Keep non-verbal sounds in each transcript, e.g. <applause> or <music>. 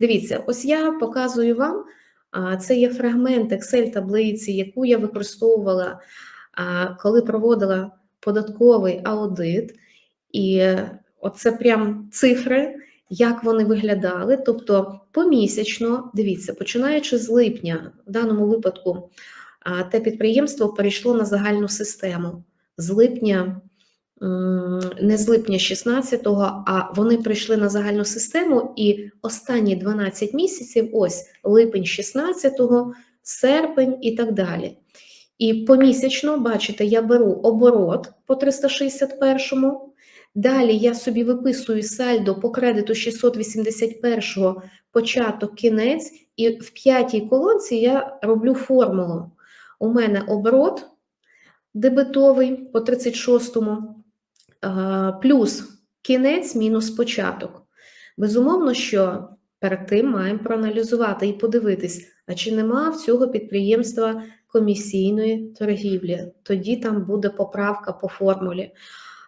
Дивіться, ось я показую вам. Це є фрагмент Excel-таблиці, яку я використовувала, коли проводила податковий аудит. І е, оце прям цифри, як вони виглядали. Тобто помісячно, дивіться, починаючи з липня, в даному випадку, те підприємство перейшло на загальну систему. З липня, не з липня 16-го, а вони прийшли на загальну систему, і останні 12 місяців, ось липень 16-го, серпень і так далі. І помісячно, бачите, я беру оборот по 361-му, далі я собі виписую сальдо по кредиту 681-го, початок, кінець, і в п'ятій колонці я роблю формулу. У мене оборот дебетовий по 36-му, а, плюс кінець мінус початок. Безумовно, що перед тим маємо проаналізувати і подивитись, а чи нема в цього підприємства комісійної торгівлі. Тоді там буде поправка по формулі.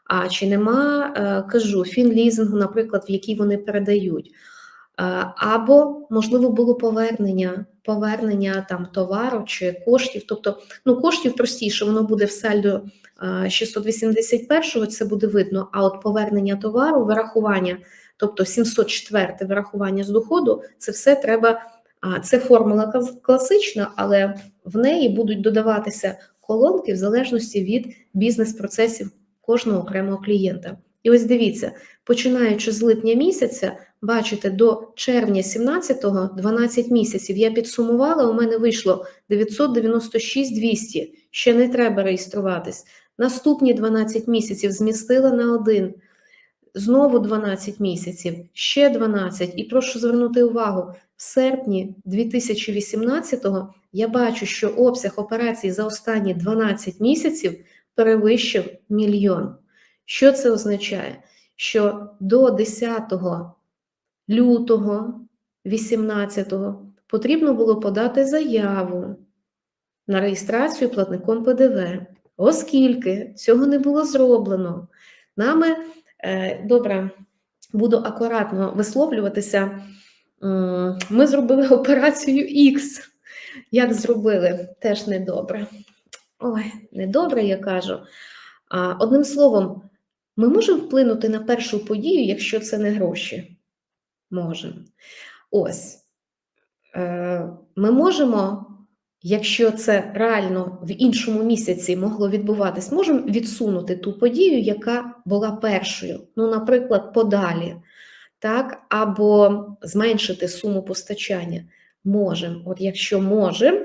А чи нема, е, кажу, фінлізингу, наприклад, в який вони передають. Або, можливо, було повернення, повернення там товару чи коштів. Тобто, ну, коштів простіше, воно буде в сальдо е, 681-го, це буде видно. А от повернення товару, вирахування, тобто 704 вирахування з доходу, це все треба. Це формула клас- класична, але в неї будуть додаватися колонки в залежності від бізнес-процесів кожного окремого клієнта. І ось дивіться, починаючи з липня місяця, бачите, до червня 17-го 12 місяців я підсумувала, у мене вийшло 996 200, ще не треба реєструватись. Наступні 12 місяців змістила на один, знову 12 місяців, ще 12. І прошу звернути увагу, в серпні 2018-го я бачу, що обсяг операцій за останні 12 місяців перевищив мільйон. Що це означає? Що до 10 лютого 18-го потрібно було подати заяву на реєстрацію платником ПДВ, оскільки цього не було зроблено. Нами, е, добре, буду акуратно висловлюватися. Ми зробили <laughs> операцію X. Як зробили? Теж недобре. Ой, недобре, я кажу. Одним словом, ми можемо вплинути на першу подію, якщо це не гроші. Можемо. Ось. Е, ми можемо, якщо це реально в іншому місяці могло відбуватись, можемо відсунути ту подію, яка була першою. Ну, наприклад, подалі, так, або зменшити суму постачання. Можемо. От якщо можемо,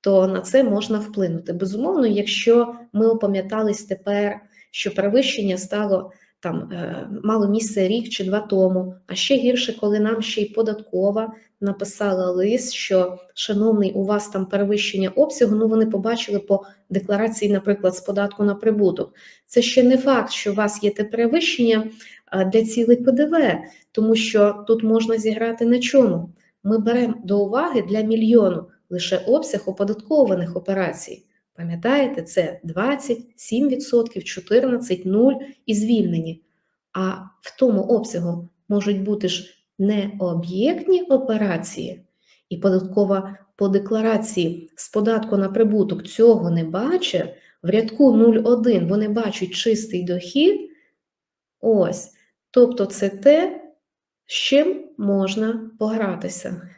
то на це можна вплинути. Безумовно, якщо ми опам'ятались тепер, що перевищення стало там е, мало місце рік чи два тому, а ще гірше, коли нам ще й податкова написала лист, що шановний, у вас там перевищення обсягу. Ну вони побачили по декларації, наприклад, з податку на прибуток. Це ще не факт, що у вас є те перевищення, де цілий ПДВ, тому що тут можна зіграти на чому. Ми беремо до уваги для мільйону лише обсяг оподаткованих операцій. Пам'ятаєте, це 20, 7%, 14, 0 і звільнені. А в тому обсягу можуть бути ж необ'єктні операції, і податкова по декларації з податку на прибуток цього не бачить. В рядку 0,1 вони бачать чистий дохід. Ось. Тобто це те, з чим можна погратися.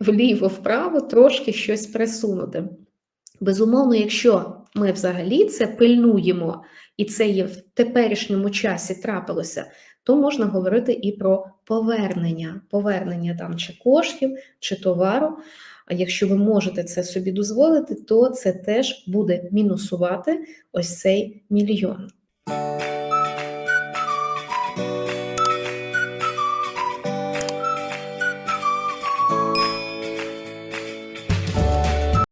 Вліво-вправо трошки щось присунути. Безумовно, якщо ми взагалі це пильнуємо, і це є в теперішньому часі трапилося, то можна говорити і про повернення, повернення там чи коштів, чи товару. Якщо ви можете це собі дозволити, то це теж буде мінусувати ось цей мільйон.